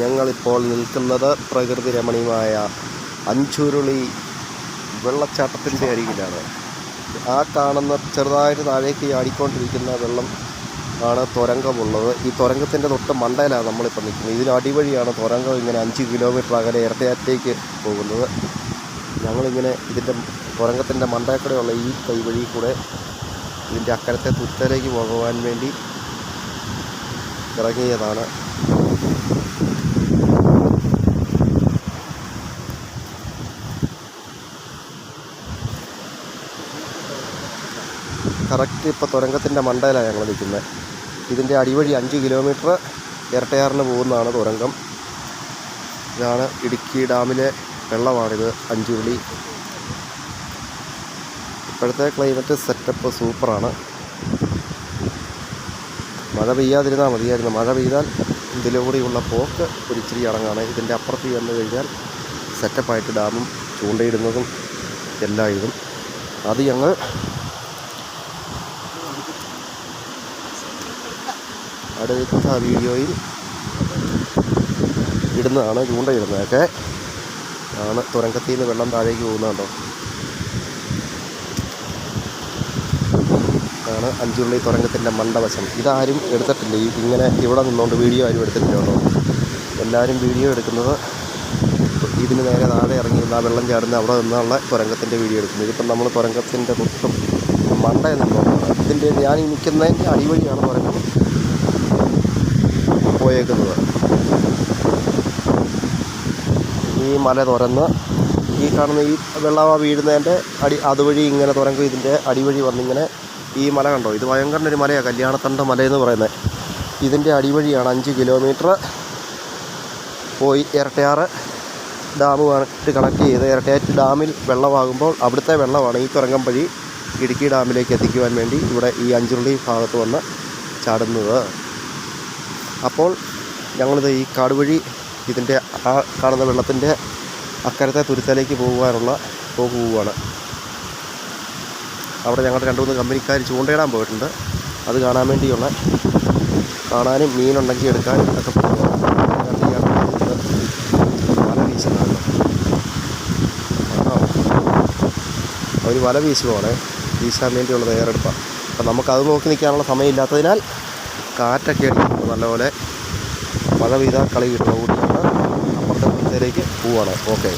ഞങ്ങളിപ്പോൾ നിൽക്കുന്നത് പ്രകൃതി രമണീയമായ അഞ്ചുരുളി വെള്ളച്ചാട്ടത്തിന്റെ അരികിലാണ്. ആ കാണുന്ന ചെറുതായിട്ട് താഴേക്ക് ആടിക്കൊണ്ടിരിക്കുന്ന വെള്ളം ആണ് തുരങ്കമുള്ളത്. ഈ തുരങ്കത്തിന്റെ തൊട്ട് മണ്ടയിലാണ് നമ്മളിപ്പോൾ നിൽക്കുന്നത്. ഇതിന് അടിവഴിയാണ് തുരങ്കം ഇങ്ങനെ അഞ്ച് കിലോമീറ്റർ അകലെ ഇരട്ടയാറ്റേക്ക് പോകുന്നത്. ഞങ്ങളിങ്ങനെ ഇതിന്റെ തുരങ്കത്തിന്റെ മണ്ടയിൽ ഈ കൈവഴി കൂടെ ഇതിന്റെ അക്കരത്തെ തുരുത്തലേക്ക് പോകുവാൻ വേണ്ടി ഇറങ്ങിയതാണ്. കറക്റ്റ് ഇപ്പോൾ തുരങ്കത്തിന്റെ മണ്ടയിലാണ് ഞങ്ങൾ നിൽക്കുന്നത്. ഇതിന്റെ അടിവഴി അഞ്ച് കിലോമീറ്റർ ഇരട്ടയാറിന് പോകുന്നതാണ് തുരങ്കം. ഇതാണ് ഇടുക്കി ഡാമിലെ വെള്ളമാണിത് അഞ്ചുരുളി ഇപ്പോഴത്തെ ക്ലൈമറ്റ് സെറ്റപ്പ് സൂപ്പറാണ്. മഴ പെയ്യാതിരുന്നാൽ മതിയായിരുന്നു. മഴ പെയ്താൽ ഇതിലൂടെയുള്ള പോക്ക് ഒരിച്ചിരി ഇറങ്ങാണ് ഇതിന്റെ അപ്പുറത്ത് ചെന്ന് കഴിഞ്ഞാൽ സെറ്റപ്പായിട്ട് ഡാമും ചൂണ്ടയിടുന്നതും എല്ലാം ഇതും അത് ഞങ്ങൾ അടുത്ത വീഡിയോയിൽ ഇടുന്നതാണ് ചൂണ്ടയിടുന്നതൊക്കെ ആണ് തുരങ്കത്തിൽ നിന്ന് വെള്ളം താഴേക്ക് പോകുന്നുണ്ടോ ആണ് അഞ്ചുള്ളി തുരങ്കത്തിന്റെ മണ്ടവശം ഇതാരും എടുത്തിട്ടില്ല. ഈ ഇങ്ങനെ ഇവിടെ നിന്നുകൊണ്ട് വീഡിയോ ആരും എടുത്തിട്ടില്ല കേട്ടോ. എല്ലാവരും വീഡിയോ എടുക്കുന്നത് ഇതിന് നേരെ താഴെ ഇറങ്ങി ആ വെള്ളം ചാടുന്ന അവിടെ നിന്നുള്ള തുരങ്കത്തിന്റെ വീഡിയോ എടുക്കുന്നത് ഇതിപ്പം നമ്മൾ തുരങ്കത്തിന്റെ തൊട്ടും മണ്ടയിൽ നിന്നുകൊണ്ടാണ് ഇതിന്റെ ഞാൻ നിൽക്കുന്നതിന്റെ അടിവഴിയാണ് തുരങ്കം. പോയേക്കുന്നത്. ഈ മല തുറന്ന് ഈ കാണുന്ന ഈ വെള്ളവ വീഴുന്നതിന്റെ അടി അതുവഴി ഇങ്ങനെ തുറങ്ങും ഇതിന്റെ അടിവഴി വന്നിങ്ങനെ ഈ മല കണ്ടോ? ഇത് ഭയങ്കര ഒരു മലയാണ് കല്യാണത്തണ്ട എന്ന് പറയുന്നത്. ഇതിന്റെ അടിവഴിയാണ് അഞ്ച് കിലോമീറ്റർ പോയി ഇരട്ടയാറ് ഡാം ഡാമുമായിട്ട് കണക്ട് ചെയ്ത്. ഇരട്ടയാറ്റ് ഡാമിൽ വെള്ളമാകുമ്പോൾ അവിടുത്തെ വെള്ളമാണ് ഈ തുരങ്കം വഴി ഇടുക്കി ഡാമിലേക്ക് എത്തിക്കുവാൻ വേണ്ടി ഇവിടെ ഈ അഞ്ചുരുളി ഭാഗത്ത് വന്ന് ചാടുന്നത്. അപ്പോൾ ഞങ്ങളിത് ഈ കാട് വഴി ഇതിന്റെ ആ കാണുന്ന വെള്ളത്തിന്റെ അക്കരത്തെ തുരുത്തലേക്ക് പോകുവാനുള്ള പോകുവാണ്. അവിടെ ഞങ്ങളുടെ രണ്ട് മൂന്ന് കമ്പനിക്കാർ ചൂണ്ടയിടാൻ പോയിട്ടുണ്ട്. അത് കാണാൻ വേണ്ടിയുള്ള കാണാനും മീനുണ്ടെങ്കിൽ എടുക്കാനും ഒക്കെ വല വീശുന്നതാണ്. അവർ വല വീശുവാണ്. വീശാൻ വേണ്ടിയുള്ള തയ്യാറെടുപ്പാണ്. അപ്പം നമുക്കത് നോക്കി നിൽക്കാനുള്ള സമയമില്ലാത്തതിനാൽ കാറ്റൊക്കെ അടിക്കുമ്പോൾ നല്ലപോലെ മഴ പെയ്താൽ കളി കിട്ടുന്ന കൂടിയാണ്. അപ്പുറത്തെ സ്ഥലത്തേക്ക് പോവുകയാണ് ഓക്കെ.